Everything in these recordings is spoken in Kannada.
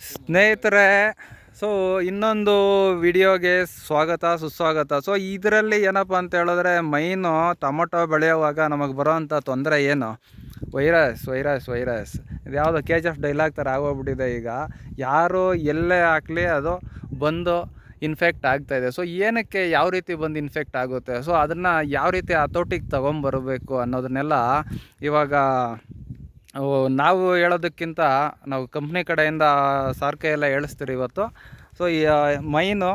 ಸ್ನೇಹಿತರೆ ಸೊ ಇನ್ನೊಂದು ವಿಡಿಯೋಗೆ ಸ್ವಾಗತ, ಸುಸ್ವಾಗತ. ಸೊ ಇದರಲ್ಲಿ ಏನಪ್ಪ ಅಂತ ಹೇಳಿದ್ರೆ, ಮೈನು ಟೊಮೊಟೊ ಬೆಳೆಯುವಾಗ ನಮಗೆ ಬರೋವಂಥ ತೊಂದರೆ ಏನು? Virus virus virus. ಇದು ಯಾವುದೋ ಕೆ ಜಿ ಎಫ್ ಡೈಲಾಗ್ ಥರ ಆಗೋಗ್ಬಿಟ್ಟಿದೆ ಈಗ. ಯಾರು ಎಲ್ಲೇ ಹಾಕಲಿ ಅದು ಬಂದು ಇನ್ಫೆಕ್ಟ್ ಆಗ್ತಾ ಇದೆ. ಸೊ ಏನಕ್ಕೆ ಯಾವ ರೀತಿ ಬಂದು ಇನ್ಫೆಕ್ಟ್ ಆಗುತ್ತೆ? ಸೊ ಅದನ್ನು ಯಾವ ರೀತಿ ಹತೋಟಿಗೆ ತೊಗೊಂಬರಬೇಕು ಅನ್ನೋದನ್ನೆಲ್ಲ ಇವಾಗ ನಾವು ಹೇಳೋದಕ್ಕಿಂತ ನಾವು ಕಂಪ್ನಿ ಕಡೆಯಿಂದ ಸಾರ್ಕೆ ಎಲ್ಲ ಹೇಳಿಸ್ತೀರಿ ಇವತ್ತು. ಸೊ ಈ ಮೈನು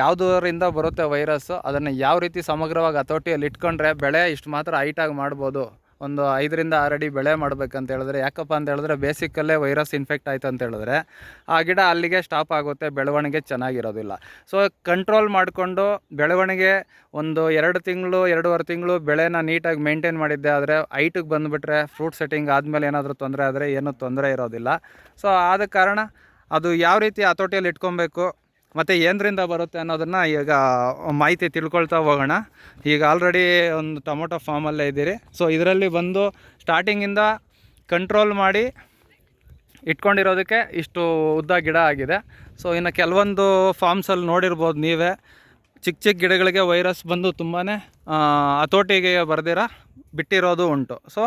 ಯಾವುದರಿಂದ ಬರುತ್ತೆ ವೈರಸ್ಸು ಅದನ್ನು ಯಾವ ರೀತಿ ಸಮಗ್ರವಾಗಿ ಹತೋಟಿಯಲ್ಲಿ ಇಟ್ಕೊಂಡ್ರೆ ಬೆಳೆ ಇಷ್ಟು ಮಾತ್ರ ಹೈಟಾಗಿ ಮಾಡ್ಬೋದು. ಒಂದು ಐದರಿಂದ ಆರು ಅಡಿ ಬೆಳೆ ಮಾಡ್ಬೇಕಂತ ಹೇಳಿದ್ರೆ, ಯಾಕಪ್ಪ ಅಂತ ಹೇಳಿದ್ರೆ ಬೇಸಿಕಲ್ಲೇ ವೈರಸ್ ಇನ್ಫೆಕ್ಟ್ ಆಯ್ತು ಅಂತ ಹೇಳಿದ್ರೆ, ಆ ಗಿಡ ಅಲ್ಲಿಗೆ ಸ್ಟಾಪ್ ಆಗುತ್ತೆ, ಬೆಳವಣಿಗೆ ಚೆನ್ನಾಗಿರೋದಿಲ್ಲ. ಸೊ ಕಂಟ್ರೋಲ್ ಮಾಡಿಕೊಂಡು ಬೆಳವಣಿಗೆ ಒಂದು ಎರಡು ತಿಂಗಳು, ಎರಡೂವರೆ ತಿಂಗಳು ಬೆಳೆನ ನೀಟಾಗಿ ಮೇಂಟೈನ್ ಮಾಡಿದ್ದೆ ಆದರೆ ಹೈಟಿಗೆ ಬಂದುಬಿಟ್ರೆ ಫ್ರೂಟ್ ಸೆಟ್ಟಿಂಗ್ ಆದಮೇಲೆ ಏನಾದರೂ ತೊಂದರೆ ಆದರೆ ಏನೂ ತೊಂದರೆ ಇರೋದಿಲ್ಲ. ಸೊ ಆದ ಕಾರಣ ಅದು ಯಾವ ರೀತಿ ಹತೋಟಿಯಲ್ಲಿ ಇಟ್ಕೊಬೇಕು ಮತ್ತು ಏನರಿಂದ ಬರುತ್ತೆ ಅನ್ನೋದನ್ನು ಈಗ ಮಾಹಿತಿ ತಿಳ್ಕೊಳ್ತಾ ಹೋಗೋಣ. ಈಗ ಆಲ್ರೆಡಿ ಒಂದು ಟೊಮೊಟೊ ಫಾರ್ಮಲ್ಲೇ ಇದ್ದೀರಿ. ಸೊ ಇದರಲ್ಲಿ ಬಂದು ಸ್ಟಾರ್ಟಿಂಗಿಂದ ಕಂಟ್ರೋಲ್ ಮಾಡಿ ಇಟ್ಕೊಂಡಿರೋದಕ್ಕೆ ಇಷ್ಟು ಉದ್ದ ಗಿಡ ಆಗಿದೆ. ಸೊ ಇನ್ನು ಕೆಲವೊಂದು ಫಾರ್ಮ್ಸಲ್ಲಿ ನೋಡಿರ್ಬೋದು ನೀವೇ. ಚಿಕ್ಕ ಚಿಕ್ಕ ಗಿಡಗಳಿಗೆ ವೈರಸ್ ಬಂದು ತುಂಬಾ ಹತೋಟಿಗೆ ಬರ್ದಿರ, ಬಿಟ್ಟಿರೋದು ಉಂಟು. ಸೊ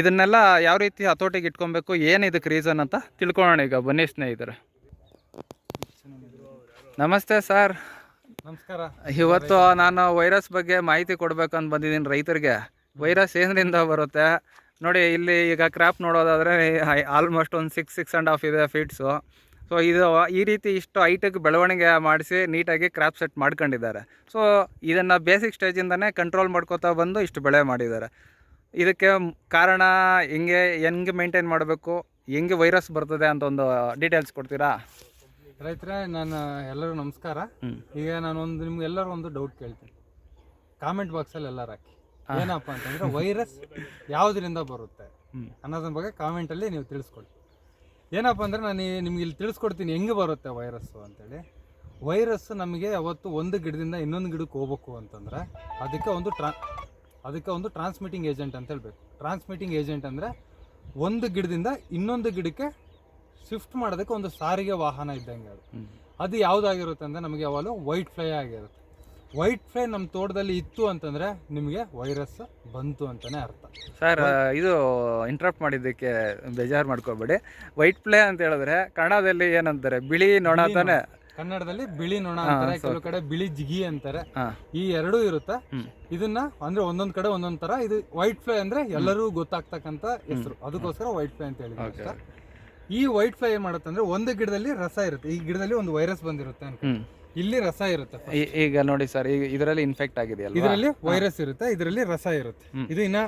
ಇದನ್ನೆಲ್ಲ ಯಾವ ರೀತಿ ಹತೋಟಿಗೆ ಇಟ್ಕೊಬೇಕು, ಏನು ಇದಕ್ಕೆ ರೀಸನ್ ಅಂತ ತಿಳ್ಕೊಳ್ಳೋಣ ಈಗ, ಬನ್ನಿ ಸ್ನೇಹಿತರೆ. ನಮಸ್ತೆ ಸರ್. ನಮಸ್ಕಾರ. ಇವತ್ತು ನಾನು ವೈರಸ್ ಬಗ್ಗೆ ಮಾಹಿತಿ ಕೊಡ್ಬೇಕಂತ ಬಂದಿದ್ದೀನಿ ರೈತರಿಗೆ. ವೈರಸ್ ಏನರಿಂದ ಬರುತ್ತೆ? ನೋಡಿ ಇಲ್ಲಿ ಈಗ ಕ್ರಾಪ್ ನೋಡೋದಾದರೆ ಆಲ್ಮೋಸ್ಟ್ ಒಂದು ಸಿಕ್ಸ್ ಸಿಕ್ಸ್ ಆ್ಯಂಡ್ ಹಾಫ್ ಇದೆ ಫೀಟ್ಸು ಸೊ ಇದು ಈ ರೀತಿ ಇಷ್ಟು ಹೈಟಿಗೆ ಬೆಳವಣಿಗೆ ಮಾಡಿಸಿ ನೀಟಾಗಿ ಕ್ರಾಪ್ ಸೆಟ್ ಮಾಡ್ಕೊಂಡಿದ್ದಾರೆ. ಸೊ ಇದನ್ನು ಬೇಸಿಕ್ ಸ್ಟೇಜಿಂದನೇ ಕಂಟ್ರೋಲ್ ಮಾಡ್ಕೋತಾ ಬಂದು ಇಷ್ಟು ಬೆಳೆ ಮಾಡಿದ್ದಾರೆ. ಇದಕ್ಕೆ ಕಾರಣ ಹೆಂಗೆ ಹೆಂಗೆ ಮೇಂಟೈನ್ ಮಾಡಬೇಕು ಹೆಂಗೆ ವೈರಸ್ ಬರ್ತದೆ ಅಂತ ಒಂದು ಡೀಟೇಲ್ಸ್ ಕೊಡ್ತೀರಾ? ರೈತರೇ ನಾನು ಎಲ್ಲರೂ ನಮಸ್ಕಾರ. ಈಗ ನಾನು ಒಂದು ನಿಮ್ಗೆ ಎಲ್ಲರೂ ಒಂದು ಡೌಟ್ ಕೇಳ್ತೀನಿ. ಕಾಮೆಂಟ್ ಬಾಕ್ಸಲ್ಲಿ ಎಲ್ಲರೂ ಹಾಕಿ. ಏನಪ್ಪ ಅಂತಂದ್ರೆ ವೈರಸ್ ಯಾವುದರಿಂದ ಬರುತ್ತೆ. ಅನ್ನೋದ್ರ ಬಗ್ಗೆ ಕಾಮೆಂಟಲ್ಲಿ ನೀವು ತಿಳಿಸ್ಕೊಳ್ಳಿ ಏನಪ್ಪ ಅಂದರೆ ನಾನು ನಿಮ್ಗೆ ಇಲ್ಲಿ ತಿಳಿಸ್ಕೊಡ್ತೀನಿ ಹೆಂಗೆ ಬರುತ್ತೆ ವೈರಸ್ಸು ಅಂತೇಳಿ. ವೈರಸ್ ನಮಗೆ ಯಾವತ್ತು ಒಂದು ಗಿಡದಿಂದ ಇನ್ನೊಂದು ಗಿಡಕ್ಕೆ ಹೋಗ್ಬೇಕು ಅಂತಂದ್ರೆ ಅದಕ್ಕೆ ಒಂದು ಟ್ರಾ ಅದಕ್ಕೆ ಒಂದು ಟ್ರಾನ್ಸ್ಮಿಟಿಂಗ್ ಏಜೆಂಟ್ ಅಂತ ಹೇಳ್ಬೇಕು. ಟ್ರಾನ್ಸ್ಮಿಟಿಂಗ್ ಏಜೆಂಟ್ ಅಂದರೆ ಒಂದು ಗಿಡದಿಂದ ಇನ್ನೊಂದು ಗಿಡಕ್ಕೆ ಶಿಫ್ಟ್ ಮಾಡೋದಕ್ಕೆ ಒಂದು ಸಾರಿಗೆ ವಾಹನ ಇದ್ದಂಗೆ ಅದು. ಅದು ಯಾವುದಾಗಿರುತ್ತೆ ಅಂದರೆ ನಮಗೆ ಯಾವಾಗಲೂ ವೈಟ್ ಫ್ಲೈ ಆಗಿರುತ್ತೆ. ವೈಟ್ ಫ್ಲೈ ನಮ್ಮ ತೋಟದಲ್ಲಿ ಇತ್ತು ಅಂತಂದ್ರೆ ನಿಮಗೆ ವೈರಸ್ ಬಂತು ಅಂತಾನೆ ಅರ್ಥ. ಸರ್ ಇದು ಇಂಟ್ರಪ್ಟ್ ಮಾಡಿದ್ದಕ್ಕೆ ಬೇಜಾರು ಮಾಡ್ಕೋಬೇಡಿ. ವೈಟ್ ಫ್ಲೈ ಅಂತ ಹೇಳಿದ್ರೆ ಕನ್ನಡದಲ್ಲಿ ಏನಂತಾರೆ? ಬಿಳಿ ನೊಣ ತಾನೆ? ಕನ್ನಡದಲ್ಲಿ ಬಿಳಿ ನೊಣ ಅಂತಾರೆ ಕೆಲವು ಕಡೆ ಬಿಳಿ ಜಿಗಿ ಅಂತಾರೆ. ಈ ಎರಡೂ ಇರುತ್ತೆ. ಇದನ್ನ ಅಂದ್ರೆ ಒಂದೊಂದ್ ಕಡೆ ಒಂದೊಂದ್ ತರ ಇದು ವೈಟ್ ಫ್ಲೈ ಅಂದ್ರೆ ಎಲ್ಲರೂ ಗೊತ್ತಾಗ್ತಕ್ಕಂತ ಹೆಸರು. ಅದಕ್ಕೋಸ್ಕರ ವೈಟ್ ಫ್ಲೈ ಅಂತ ಹೇಳಿದ್ರು. ಈ ವೈಟ್ ಫ್ಲೈ ಏನ್ ಮಾಡುತ್ತೆ ಅಂದ್ರೆ ಒಂದು ಗಿಡದಲ್ಲಿ ರಸ ಇರುತ್ತೆ. ಈ ಗಿಡದಲ್ಲಿ ಒಂದು ವೈರಸ್ ಬಂದಿರುತ್ತೆ ಅಂತ. ಇಲ್ಲಿ ರಸ ಇರುತ್ತೆ ಈ- ಈಗ ನೋಡಿ ಸರ್ ಈಗ ಇದರಲ್ಲಿ ಇನ್ಫೆಕ್ಟ್ ಆಗಿದೆ ಇದರಲ್ಲಿ ವೈರಸ್ ಇರುತ್ತೆ ಇದರಲ್ಲಿ ರಸ ಇರುತ್ತೆ. ಇದು ಇನ್ನ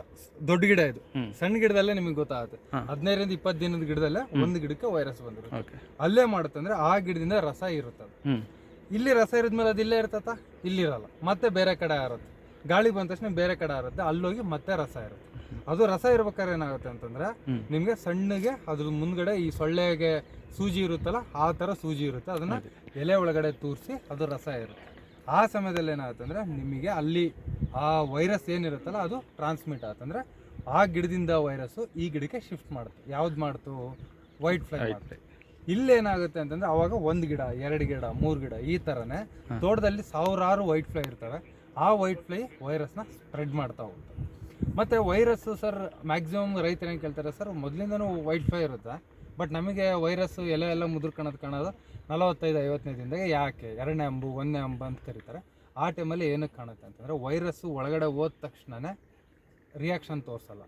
ದೊಡ್ಡ ಗಿಡ ಇದು. ಹ್ಮ್. ಸಣ್ಣ ಗಿಡದಲ್ಲೇ ನಿಮಗೆ ಗೊತ್ತಾಗುತ್ತೆ. ಹಾ. ಹದಿನೈದರಿಂದ ಇಪ್ಪತ್ತು ದಿನದ ಗಿಡದಲ್ಲೇ ಒಂದು ಗಿಡಕ್ಕೆ ವೈರಸ್ ಬಂದಿರುತ್ತೆ. ಓಕೆ ಅಲ್ಲೇ ಮಾಡುತ್ತೆ ಅಂದ್ರೆ ಆ ಗಿಡದಿಂದ ರಸ ಇರುತ್ತೆ ಅದು. ಹ್ಮ್. ಇಲ್ಲಿ ರಸ ಇರಿದ್ಮೇಲೆ ಅದಿಲ್ಲೇ ಇಲ್ಲೇ ಇರ್ತತ ಇಲ್ಲಿರಲ್ಲ. ಮತ್ತೆ ಬೇರೆ ಕಡೆ ಇರುತ್ತೆ ಗಾಳಿ ಬಂದ ತಕ್ಷಣ ಬೇರೆ ಕಡೆ ಇರುತ್ತೆ ಅಲ್ಲೋಗಿ ಮತ್ತೆ ರಸ ಇರುತ್ತೆ. ಅದು ರಸ ಇರ್ಬೇಕಾದ್ರೆ ಏನಾಗುತ್ತೆ ಅಂತಂದ್ರೆ. ನಿಮ್ಗೆ ಸಣ್ಣಗೆ ಅದ್ರ ಮುಂದ್ಗಡೆ ಈ ಸೊಳ್ಳೆಗೆ ಸೂಜಿ ಇರುತ್ತಲ್ಲ ಆ ತರ ಸೂಜಿ ಇರುತ್ತೆ. ಅದನ್ನ ಎಲೆ ಒಳಗಡೆ ತೂರಿಸಿ ಅದು ರಸ ಇರುತ್ತೆ. ಆ ಸಮಯದಲ್ಲಿ ಏನಾಗುತ್ತೆ ಅಂದ್ರೆ ನಿಮಗೆ ಅಲ್ಲಿ ಆ ವೈರಸ್ ಏನಿರುತ್ತಲ್ಲ ಅದು ಟ್ರಾನ್ಸ್ಮಿಟ್ ಆತಂದ್ರೆ ಆ ಗಿಡದಿಂದ ವೈರಸ್ಸು ಈ ಗಿಡಕ್ಕೆ ಶಿಫ್ಟ್ ಮಾಡುತ್ತೆ. ಯಾವ್ದು ಮಾಡ್ತು? ವೈಟ್ ಫ್ಲೈ ಮಾಡುತ್ತೆ ಇಲ್ಲೇನಾಗುತ್ತೆ ಅಂತಂದ್ರೆ ಅವಾಗ ಒಂದು ಗಿಡ ಎರಡು ಗಿಡ ಮೂರು ಗಿಡ ಈ ಥರನೇ ತೋಟದಲ್ಲಿ ಸಾವಿರಾರು ವೈಟ್ ಫ್ಲೈ ಇರ್ತವೆ. ಆ ವೈಟ್ ಫ್ಲೈ ವೈರಸ್ನ ಸ್ಪ್ರೆಡ್ ಮಾಡ್ತಾ ಹೋಗುತ್ತೆ. ಮತ್ತು ವೈರಸ್ ಸರ್ ಮ್ಯಾಕ್ಸಿಮಮ್ ರೈತರು ಏನು ಕೇಳ್ತಾರೆ ಸರ್, ಮೊದಲಿಂದನೂ ವೈಟ್ ಫೈ ಇರುತ್ತೆ. ಬಟ್ ನಮಗೆ ವೈರಸ್ ಎಲೆ ಎಲ್ಲ ಮುದುರ್ಕೊಳೋದು ಕಾಣೋದು ನಲವತ್ತೈದು ಐವತ್ತನೇ ದಿನದಾಗ ಯಾಕೆ? ಎರಡನೇ ಅಂಬು, ಒಂದನೇ ಅಂಬು ಅಂತ ಕರೀತಾರೆ. ಆ ಟೈಮಲ್ಲಿ ಏನಕ್ಕೆ ಕಾಣುತ್ತೆ ಅಂತಂದರೆ ವೈರಸ್ಸು ಒಳಗಡೆ ಹೋದ ತಕ್ಷಣನೇ ರಿಯಾಕ್ಷನ್ ತೋರಿಸಲ್ಲ.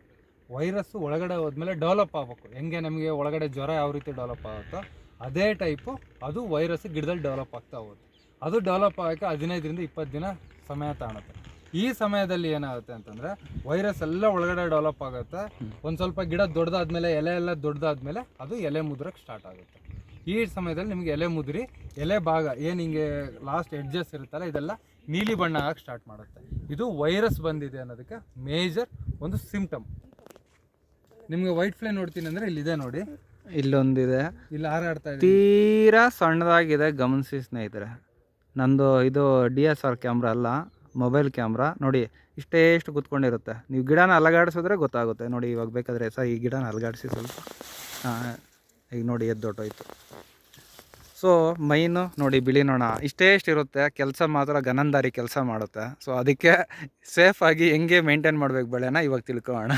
ವೈರಸ್ಸು ಒಳಗಡೆ ಹೋದ್ಮೇಲೆ ಡೆವಲಪ್ ಆಗಬೇಕು. ಹೆಂಗೆ ನಮಗೆ ಒಳಗಡೆ ಜ್ವರ ಯಾವ ರೀತಿ ಡೆವಲಪ್ ಆಗುತ್ತೋ ಅದೇ ಟೈಪು ಅದು ವೈರಸ್ ಗಿಡದಲ್ಲಿ ಡೆವಲಪ್ ಆಗ್ತಾ ಹೋಗುತ್ತೆ. ಅದು ಡೆವಲಪ್ ಆಗೋಕ್ಕೆ ಹದಿನೈದರಿಂದ ಇಪ್ಪತ್ತು ದಿನ ಸಮಯ ತಗೊಳುತ್ತೆ ಈ ಸಮಯದಲ್ಲಿ ಏನಾಗುತ್ತೆ ಅಂತಂದ್ರೆ ವೈರಸ್ ಎಲ್ಲ ಒಳಗಡೆ ಡೆವಲಪ್ ಆಗುತ್ತೆ. ಒಂದು ಸ್ವಲ್ಪ ಗಿಡ ದೊಡ್ಡದಾದ್ಮೇಲೆ ಎಲೆ ಎಲ್ಲ ದೊಡ್ಡದಾದ್ಮೇಲೆ ಅದು ಎಲೆ ಮುದ್ರಕ್ಕೆ ಸ್ಟಾರ್ಟ್ ಆಗುತ್ತೆ. ಈ ಸಮಯದಲ್ಲಿ ನಿಮಗೆ ಎಲೆ ಮುದ್ರಿ ಎಲೆ ಭಾಗ ಏನು ಹಿಂಗೆ ಲಾಸ್ಟ್ ಎಡ್ಜಸ್ ಇರುತ್ತಲ್ಲ ಇದೆಲ್ಲ ನೀಲಿ ಬಣ್ಣ ಆಗಕ್ಕೆ ಸ್ಟಾರ್ಟ್ ಮಾಡುತ್ತೆ. ಇದು ವೈರಸ್ ಬಂದಿದೆ ಅನ್ನೋದಕ್ಕೆ ಮೇಜರ್ ಒಂದು ಸಿಂಪ್ಟಮ್ ನಿಮಗೆ ವೈಟ್ ಫ್ಲೈ ನೋಡ್ತೀನಿ ಅಂದರೆ ಇಲ್ಲಿದೆ ನೋಡಿ. ಇಲ್ಲೊಂದಿದೆ. ಇಲ್ಲಿ ಹಾರಾಡ್ತಾ ಇದೆ ತೀರಾ ಸಣ್ಣದಾಗಿದೆ ಗಮನಿಸಿ ಸ್ನೇಹಿತರೆ. ನಂದು ಇದು ಡಿ ಎಸ್ ಆರ್ ಕ್ಯಾಮ್ರಾ ಅಲ್ಲ. ಮೊಬೈಲ್ ಕ್ಯಾಮ್ರಾ ನೋಡಿ ಇಷ್ಟೇ ಇಷ್ಟು ಕೂತ್ಕೊಂಡಿರುತ್ತೆ. ನೀವು ಗಿಡನ ಅಲಗಾಡಿಸಿದ್ರೆ ಗೊತ್ತಾಗುತ್ತೆ. ನೋಡಿ ಇವಾಗ ಬೇಕಾದರೆ ಸರ್ ಈ ಗಿಡನ ಅಲಗಾಡಿಸಿ ಸ್ವಲ್ಪ. ಈಗ ನೋಡಿ ಎದ್ದೊಟ್ಟೋಯ್ತು ಸೊ ಮೈನು ನೋಡಿ ಬಿಳಿ ನೋಣ ಇಷ್ಟೇ ಇರುತ್ತೆ ಕೆಲಸ ಮಾತ್ರ ಗನಂದಾರಿ ಕೆಲಸ ಮಾಡುತ್ತೆ. ಸೊ ಅದಕ್ಕೆ ಸೇಫಾಗಿ ಹೆಂಗೆ ಮೇಂಟೈನ್ ಮಾಡಬೇಕು ಬೆಳೆನ ಇವಾಗ ತಿಳ್ಕೊಳ್ಳೋಣ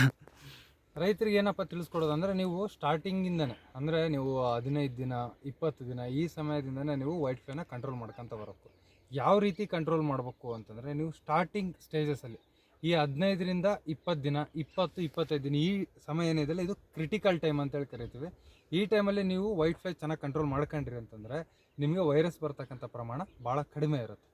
ರೈತರಿಗೆ ಏನಪ್ಪ ತಿಳಿಸ್ಕೊಡೋದು ಅಂದರೆ ನೀವು ಸ್ಟಾರ್ಟಿಂಗಿಂದನೇ ಅಂದರೆ ನೀವು ಹದಿನೈದು ದಿನ, ಇಪ್ಪತ್ತು ದಿನ ಈ ಸಮಯದಿಂದನೇ ನೀವು ವೈಟ್ ಫ್ಲೈನ ಕಂಟ್ರೋಲ್ ಮಾಡ್ಕೊತ ಬರಬೇಕು ಯಾವ ರೀತಿ ಕಂಟ್ರೋಲ್ ಮಾಡಬೇಕು ಅಂತಂದರೆ ನೀವು ಸ್ಟಾರ್ಟಿಂಗ್ ಸ್ಟೇಜಸಲ್ಲಿ ಈ ಹದಿನೈದರಿಂದ ಇಪ್ಪತ್ತು ದಿನ ಇಪ್ಪತ್ತು ಇಪ್ಪತ್ತೈದು ದಿನ ಈ ಸಮಯ ಏನಿದೆಯಲ್ಲ ಇದು ಕ್ರಿಟಿಕಲ್ ಟೈಮ್ ಅಂತೇಳಿ ಕರಿತೀವಿ. ಈ ಟೈಮಲ್ಲಿ ನೀವು ವೈಟ್ ಫ್ಲೈ ಚೆನ್ನಾಗಿ ಕಂಟ್ರೋಲ್ ಮಾಡ್ಕೊಂಡ್ರಿ ಅಂತಂದರೆ ನಿಮಗೆ ವೈರಸ್ ಬರ್ತಕ್ಕಂಥ ಪ್ರಮಾಣ ಭಾಳ ಕಡಿಮೆ ಇರುತ್ತೆ.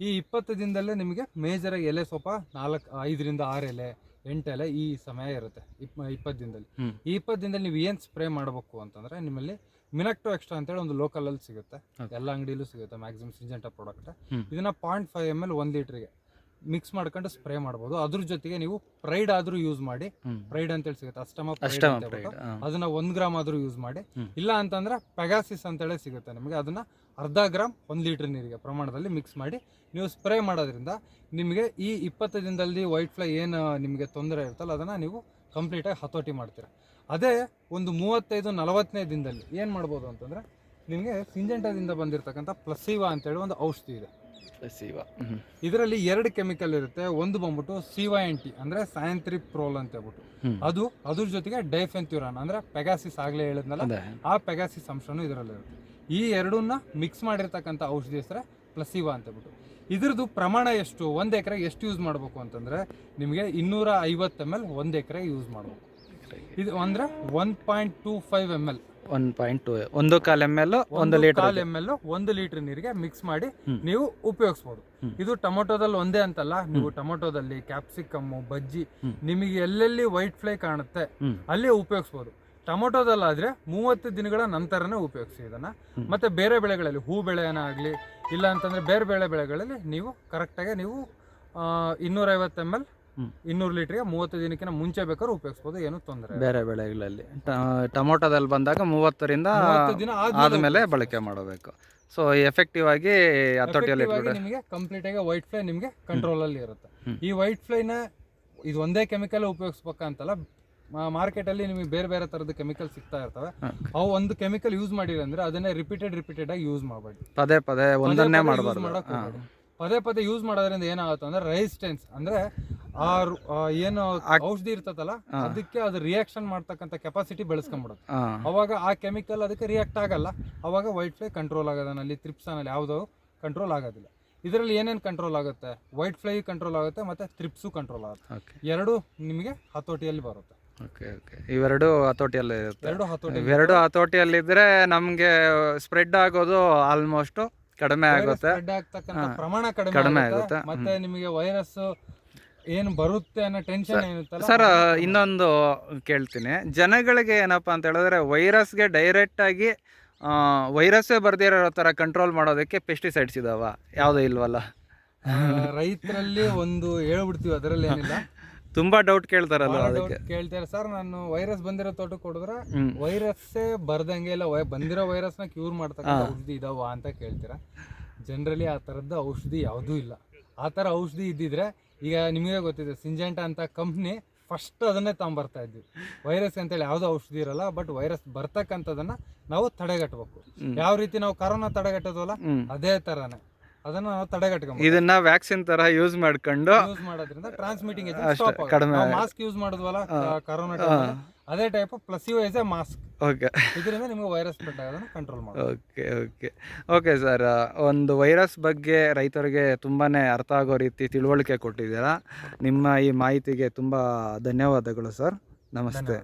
ಈ ಇಪ್ಪತ್ತು ದಿನದಲ್ಲೇ ನಿಮಗೆ ಮೇಜರಾಗಿ ಎಲೆ ಸ್ವಲ್ಪ ನಾಲ್ಕು ಐದರಿಂದ ಆರು ಎಲೆ ಎಂಟು ಎಲೆ ಈ ಸಮಯ ಇರುತ್ತೆ. ಇಪ್ಪ ಇಪ್ಪತ್ತು ದಿನದಲ್ಲಿ. ಈ ಇಪ್ಪತ್ತು ದಿನದಲ್ಲಿ ನೀವು ಏನು ಸ್ಪ್ರೇ ಮಾಡಬೇಕು ಅಂತಂದರೆ ನಿಮ್ಮಲ್ಲಿ ಮಿನಕ್ಟೋ ಎಕ್ಸ್ಟ್ರಾ ಅಂತೇಳಿ ಒಂದು ಲೋಕಲಲ್ಲಿ ಸಿಗುತ್ತೆ. Okay. ಎಲ್ಲ ಅಂಗಡಿಲೂ ಸಿಗುತ್ತೆ ಮ್ಯಾಕ್ಸಿಮಮ್ ಸಿಂಜೆಂಟಾ ಪ್ರಾಡಕ್ಟ್ ಇದನ್ನ ಪಾಯಿಂಟ್ ಫೈವ್ ಎಂ ಎಲ್ ಒಂದು ಲೀಟ್ರಿಗೆ ಮಿಕ್ಸ್ ಮಾಡ್ಕೊಂಡು ಸ್ಪ್ರೇ ಮಾಡ್ಬೋದು. ಅದ್ರ ಜೊತೆಗೆ ನೀವು ಪ್ರೈಡ್ ಆದ್ರೂ ಯೂಸ್ ಮಾಡಿ ಪ್ರೈಡ್ ಅಂತೇಳಿ ಸಿಗುತ್ತೆ ಅಷ್ಟಮ ಪ್ರೈಡ್ ಅಂತ ಹೇಳ್ಬಿಟ್ಟು ಅದನ್ನ ಒಂದ್ ಗ್ರಾಮ್ ಆದ್ರೂ ಯೂಸ್ ಮಾಡಿ. ಇಲ್ಲ ಅಂತಂದ್ರೆ ಪೆಗಾಸಿಸ್ ಅಂತೇಳಿ ಸಿಗುತ್ತೆ ನಿಮಗೆ ಅದನ್ನ ಅರ್ಧ ಗ್ರಾಮ್ ಒಂದ್ ಲೀಟರ್ ನೀರಿಗೆ ಪ್ರಮಾಣದಲ್ಲಿ ಮಿಕ್ಸ್ ಮಾಡಿ ನೀವು ಸ್ಪ್ರೇ ಮಾಡೋದ್ರಿಂದ ನಿಮಗೆ ಈ ಇಪ್ಪತ್ತು ದಿನದಲ್ಲಿ ವೈಟ್ ಫ್ಲೈ ಏನು ನಿಮಗೆ ತೊಂದರೆ ಇರುತ್ತಲ್ಲ ಅದನ್ನ ನೀವು ಕಂಪ್ಲೀಟ್ ಆಗಿ ಹತೋಟಿ ಮಾಡ್ತೀರಾ. ಅದೇ ಒಂದು ಮೂವತ್ತೈದು ನಲವತ್ತನೇ ದಿನದಲ್ಲಿ ಏನು ಮಾಡ್ಬೋದು ಅಂತಂದರೆ ನಿಮಗೆ ಸಿಂಜೆಂಟಾದಿಂದ ಬಂದಿರತಕ್ಕಂಥ ಪ್ಲಸೀವಾ ಅಂತೇಳಿ ಒಂದು ಔಷಧಿ ಇದೆ. ಪ್ಲಸೀವಾ. ಇದರಲ್ಲಿ ಎರಡು ಕೆಮಿಕಲ್ ಇರುತ್ತೆ. ಒಂದು ಬಂದ್ಬಿಟ್ಟು ಸಿವಾ ಎನ್ ಟಿ ಅಂದರೆ ಸಾಯಂತ್ರಿ ಪ್ರೋಲ್ ಅಂತ ಹೇಳ್ಬಿಟ್ಟು. ಅದು ಅದ್ರ ಜೊತೆಗೆ ಡೈಫೆನ್ತ್ಯೂರಾನ್ ಅಂದರೆ ಪೆಗಾಸಿಸ್ ಆಗಲೇ ಹೇಳಿದ್ನಲ್ಲ ಆ ಪೆಗಾಸಿಸ್ ಅಂಶನೂ ಇದರಲ್ಲಿ ಇರುತ್ತೆ. ಈ ಎರಡನ್ನ ಮಿಕ್ಸ್ ಮಾಡಿರ್ತಕ್ಕಂಥ ಔಷಧಿ ಹೆಸರೇ ಪ್ಲಸೀವಾ ಅಂತ ಹೇಳ್ಬಿಟ್ಟು. ಇದ್ರದ್ದು ಪ್ರಮಾಣ ಎಷ್ಟು? ಒಂದು ಎಕರೆಗೆ ಎಷ್ಟು ಯೂಸ್ ಮಾಡಬೇಕು ಅಂತಂದರೆ ನಿಮಗೆ ಇನ್ನೂರ ಐವತ್ತು ಎಂ ಎಲ್ ಒಂದು ಎಕರೆಗೆ ಯೂಸ್ ಮಾಡಬೇಕು. ಇದು ಅಂದ್ರೆ one point two five M L one point two ಒಂದು ಕಾಲ್ ಎಂ ಎಲ್ ಒಂದು ಲೀಟರ್ ಕಾಲ್ ಎಂ ಎಲ್ ಒಂದು ಲೀಟರ್ ನೀರಿಗೆ ಮಿಕ್ಸ್ ಮಾಡಿ ನೀವು ಉಪಯೋಗಿಸ್ಬೋದು. ಇದು ಟೊಮೊಟೊದಲ್ಲಿ ಒಂದೇ ಅಂತಲ್ಲ ನೀವು ಟೊಮೊಟೊದಲ್ಲಿ ಕ್ಯಾಪ್ಸಿಕಮ್ ಬಜ್ಜಿ ನಿಮಗೆ ಎಲ್ಲೆಲ್ಲಿ ವೈಟ್ ಫ್ಲೈ ಕಾಣುತ್ತೆ. ಅಲ್ಲಿ ಉಪಯೋಗಿಸ್ಬೋದು. ಟೊಮೊಟೊದಲ್ಲಾದ್ರೆ ಮೂವತ್ತು ದಿನಗಳ ನಂತರನೇ ಉಪಯೋಗಿಸಿ ಇದನ್ನ. ಮತ್ತೆ ಬೇರೆ ಬೆಳೆಗಳಲ್ಲಿ ಹೂ ಬೆಳೆಯನ್ನ ಏನಾಗ್ಲಿ ಇಲ್ಲ ಅಂತಂದ್ರೆ ಬೇರೆ ಬೇರೆ ಬೆಳೆಗಳಲ್ಲಿ ನೀವು ಕರೆಕ್ಟಾಗಿ ನೀವು ಇನ್ನೂರೈವತ್ತು ಎಂ ಎಲ್. ಇನ್ನೂರು ಲೀಟ್ರಿಗೆ ಮೂವತ್ತು ದಿನಕ್ಕಿಂತ ಮುಂಚೆ ಬೇಕಾದ್ರೂ ಉಪಯೋಗಿಸ್ಬೋದು ಏನು ತೊಂದರೆ ಇಲ್ಲ. ಬೇರೆ ಬೆಳೆಗಳಲ್ಲಿ. ಟ- ಟೊಮೊಟೊದಲ್ಲಿ ಬಂದಾಗ ಮೂವತ್ತರಿಂದ ಮೂವತ್ತು ದಿನ ಆದ್ಮೇಲೆ ಆದಮೇಲೆ ಬಳಕೆ ಮಾಡಬೇಕು. ಸೊ ಎಫೆಕ್ಟಿವ್ ಆಗಿ ಹತೋಟಿಯಲ್ಲಿ ನಿಮಗೆ ಕಂಪ್ಲೀಟ್ ಆಗಿ ವೈಟ್ ಫ್ಲೈ ನಿಮಗೆ ಕಂಟ್ರೋಲ್ ಅಲ್ಲಿ ಇರುತ್ತೆ. ಹ್ಮ್. ಈ ವೈಟ್ ಫ್ಲೈನ ಇದು ಒಂದೇ ಕೆಮಿಕಲ್ ಉಪಯೋಗಿಸ್ಬೇಕಂತಲ್ಲ ಮಾರ್ಕೆಟ್ ಅಲ್ಲಿ ನಿಮಗೆ ಬೇರೆ ಬೇರೆ ತರದ ಕೆಮಿಕಲ್ ಸಿಗ್ತಾ ಇರ್ತವೆ. ಹ್ಮ್. ಅವು ಒಂದು ಕೆಮಿಕಲ್ ಯೂಸ್ ಮಾಡಿರಂದ್ರೆ ಅದನ್ನೇ ರಿಪೀಟೆಡ್ ರಿಪೀಟೆಡ್ ಆಗಿ ಯೂಸ್ ಮಾಡಬೇಡಿ ಪದೇ ಪದೇ ಒಂದನ್ನೇ ಮಾಡಬಾರ್ದು. ಮಾಡಕ್ ಹೋಗ್ಬೇಡಿ. ಪದೇ ಪದೇ ಯೂಸ್ ಮಾಡೋದ್ರಿಂದ ಏನಾಗುತ್ತೆ ಅಂದ್ರೆ ರೆಸಿಸ್ಟೆನ್ಸ್ ಅಂದ್ರೆ ಆ ಏನು ಔಷಧಿ ಇರ್ತದಲ್ಲ. ಅದಕ್ಕೆ ಅದು ರಿಯಾಕ್ಷನ್ ಮಾಡ್ತಕ್ಕಂಥ ಕೆಪಾಸಿಟಿ ಬೆಳೆಸ್ಕೊಂಡ್ಬಿಡುತ್ತೆ ಅವಾಗ ಆ ಕೆಮಿಕಲ್ ಅದಕ್ಕೆ ರಿಯಾಕ್ಟ್ ಆಗಲ್ಲ. ಅವಾಗ ವೈಟ್ ಫ್ಲೈ ಕಂಟ್ರೋಲ್ ಆಗೋದನಲ್ಲಿ ತ್ರಿಪ್ಸನಲ್ಲಿ ಯಾವುದೋ ಕಂಟ್ರೋಲ್ ಆಗೋದಿಲ್ಲ. ಇದರಲ್ಲಿ ಏನೇನು ಕಂಟ್ರೋಲ್ ಆಗುತ್ತೆ? ವೈಟ್ ಫ್ಲೈ ಕಂಟ್ರೋಲ್ ಆಗುತ್ತೆ ಮತ್ತೆ ತ್ರಿಪ್ಸು ಕಂಟ್ರೋಲ್ ಆಗುತ್ತೆ. ಎರಡು ನಿಮಗೆ ಹತೋಟಿಯಲ್ಲಿ ಬರುತ್ತೆ. ಓಕೆ ಓಕೆ ಇವೆರಡು ಹತೋಟಿಯಲ್ಲಿ ಇರುತ್ತೆ. ಎರಡು ಹತೋಟಿ ಇವೆರಡು ಹತೋಟಿಯಲ್ಲಿದ್ದರೆ ನಮಗೆ ಸ್ಪ್ರೆಡ್ ಆಗೋದು ಆಲ್ಮೋಸ್ಟ್ ಕಡಿಮೆ ಆಗುತ್ತೆ. ಪ್ರಮಾಣ ಕಡಿಮೆ ಆಗುತ್ತೆ. ಮತ್ತೆ ನಿಮಗೆ ವೈರಸ್ ಏನು ಬರುತ್ತೆ ಅನ್ನೋ ಟೆನ್ಷನ್ ಸರ್ ಇನ್ನೊಂದು ಕೇಳ್ತೀನಿ. ಜನಗಳಿಗೆ ಏನಪ್ಪ ಅಂತ ಹೇಳಿದ್ರೆ ವೈರಸ್ಗೆ ಡೈರೆಕ್ಟಾಗಿ ವೈರಸ್ಸೇ ಬರ್ದಿರೋ ಥರ ಕಂಟ್ರೋಲ್ ಮಾಡೋದಕ್ಕೆ ಪೆಸ್ಟಿಸೈಡ್ಸ್ ಇದಾವ. ಯಾವುದೂ ಇಲ್ವಲ್ಲ. ರೈತರಲ್ಲಿ ಒಂದು ಹೇಳ್ಬಿಡ್ತೀವಿ ಅದರಲ್ಲಿ ಏನಿಲ್ಲ. ತುಂಬ ಡೌಟ್ ಕೇಳ್ತಾರಲ್ಲ ಅದಕ್ಕೆ. ಕೇಳ್ತಾರೆ. ಸರ್ ನಾನು ವೈರಸ್ ಬಂದಿರೋ ತೋಟಕ್ಕೆ ಕೊಡಿದ್ರೆ ವೈರಸ್ ವೈರಸ್ಸೇ ಬರ್ದಂಗೆ ಇಲ್ಲ. ಬಂದಿರೋ ವೈರಸ್ನ ಕ್ಯೂರ್ ಮಾಡ್ತಕ್ಕಂಥ ಔಷಧಿ ಇದಾವ ಅಂತ ಕೇಳ್ತೀರಾ? ಜನರಲಿ ಆ ಥರದ್ದು ಔಷಧಿ ಯಾವುದೂ ಇಲ್ಲ. ಆ ತರ ಔಷಧಿ ಇದ್ದಿದ್ರೆ ಈಗ ನಿಮಗೆ ಗೊತ್ತಿದೆ ಸಿಂಜೆಂಟ ಅಂತ ಕಂಪ್ನಿ ಫಸ್ಟ್ ಅದನ್ನೇ ತಗೊಂಬರ್ತಾ ಇದ್ವಿ. ವೈರಸ್ ಅಂತೇಳಿ ಯಾವುದೋ ಔಷಧಿ ಇರಲ್ಲ ಬಟ್ ವೈರಸ್ ಬರ್ತಕ್ಕಂಥದನ್ನ ನಾವು ತಡೆಗಟ್ಟಬೇಕು ಯಾವ ರೀತಿ ನಾವು ಕರೋನಾ ತಡೆಗಟ್ಟೋದಲ್ಲ ಅದೇ ಥರನೇ ಅದನ್ನ ನಾವು ಇದನ್ನ ವ್ಯಾಕ್ಸಿನ್ ತರ ಯೂಸ್ ಮಾಡ್ಕೊಂಡು ಯೂಸ್ ಮಾಡೋದ್ರಿಂದ ಟ್ರಾನ್ಸ್ಮಿಟಿಂಗ್ ಸ್ಟಾಪ್ ಕಡಿಮೆ ಮಾಸ್ಕ್ ಯೂಸ್ ಮಾಡಿದ್ವಲ್ಲ ಕರೋನಾ ಅದೇ type plus U S A mask okay ಇದರಿಂದ ನಿಮಗೆ ವೈರಸ್ ಸ್ಪ್ರೆಡ್ ಆಗೋದನ್ನ ಕಂಟ್ರೋಲ್ ಮಾಡಿ ಓಕೆ ಓಕೆ ಓಕೆ ಸರ್ ಒಂದು ವೈರಸ್ ಬಗ್ಗೆ ರೈತರಿಗೆ ತುಂಬಾ ಅರ್ಥ ಆಗೋ ರೀತಿ ತಿಳುವಳಿಕೆ ಕೊಟ್ಟಿದ್ದೀರಾ. ನಿಮ್ಮ ಈ ಮಾಹಿತಿಗೆ ತುಂಬ ಧನ್ಯವಾದಗಳು ಸರ್ ನಮಸ್ತೆ.